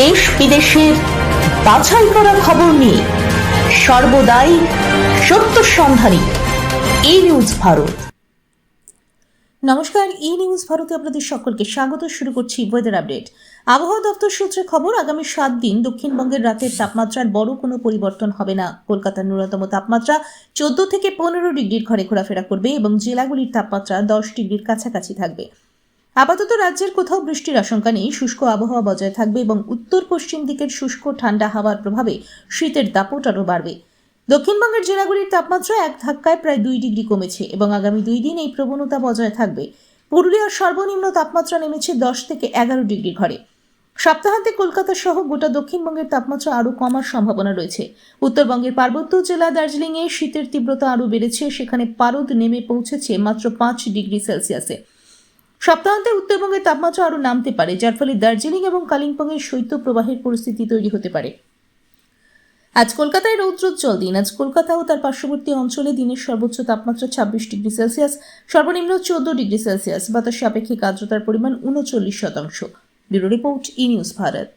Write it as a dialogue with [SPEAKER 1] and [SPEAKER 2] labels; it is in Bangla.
[SPEAKER 1] দেশ বিদেশের বাছাই করা খবর নিয়ে সর্বদাই সত্য সন্ধানী এই নিউজ ভারত। নমস্কার ই নিউজ ভারতে আপনাদের সকলকে স্বাগত। শুরু করছি ওয়েদার আপডেট আবহাওয়া দপ্তর সূত্রে খবর, আগামী সাত দিন দক্ষিণবঙ্গের রাতের তাপমাত্রার বড় কোনো পরিবর্তন হবে না। কলকাতার ন্যূনতম তাপমাত্রা চোদ্দ থেকে পনেরো ডিগ্রির ঘরে ঘোরাফেরা করবে এবং জেলাগুলির তাপমাত্রা দশ ডিগ্রির কাছাকাছি থাকবে। আপাতত রাজ্যের কোথাও বৃষ্টির আশঙ্কা নেই। শুষ্ক আবহাওয়া বজায় থাকবে এবং উত্তর পশ্চিম দিকের শুষ্ক ঠান্ডা হাওয়ার প্রভাবে শীতের দাপট আরও বাড়বে। দক্ষিণবঙ্গের জেলাগুলির তাপমাত্রা এক ধাক্কায় প্রায় দুই ডিগ্রি কমেছে এবং আগামী দুই দিন এই প্রবণতা বজায় থাকবে। পুরুলিয়ার সর্বনিম্ন তাপমাত্রা নেমেছে দশ থেকে এগারো ডিগ্রি ঘরে। সপ্তাহান্তে কলকাতা সহ গোটা দক্ষিণবঙ্গের তাপমাত্রা আরও কমার সম্ভাবনা রয়েছে। উত্তরবঙ্গের পার্বত্য জেলা দার্জিলিংয়ে শীতের তীব্রতা আরও বেড়েছে। সেখানে পারদ নেমে পৌঁছেছে মাত্র পাঁচ ডিগ্রি সেলসিয়াসে। সপ্তাহান্তে উত্তরবঙ্গের তাপমাত্রা আরও নামতে পারে, যার ফলে দার্জিলিং এবং কালিম্পংয়ের শৈত্যপ্রবাহের পরিস্থিতি তৈরি হতে পারে। আজ কলকাতায় রৌদ্রোজ্জ্বল দিন। আজ কলকাতা ও তার পার্শ্ববর্তী অঞ্চলে দিনের সর্বোচ্চ তাপমাত্রা ছাব্বিশ ডিগ্রি সেলসিয়াস, সর্বনিম্ন চোদ্দ ডিগ্রি সেলসিয়াস। বাতাসে আপেক্ষিক আর্দ্রতার পরিমাণ উনচল্লিশ শতাংশ। Bureau report, E news Bharat.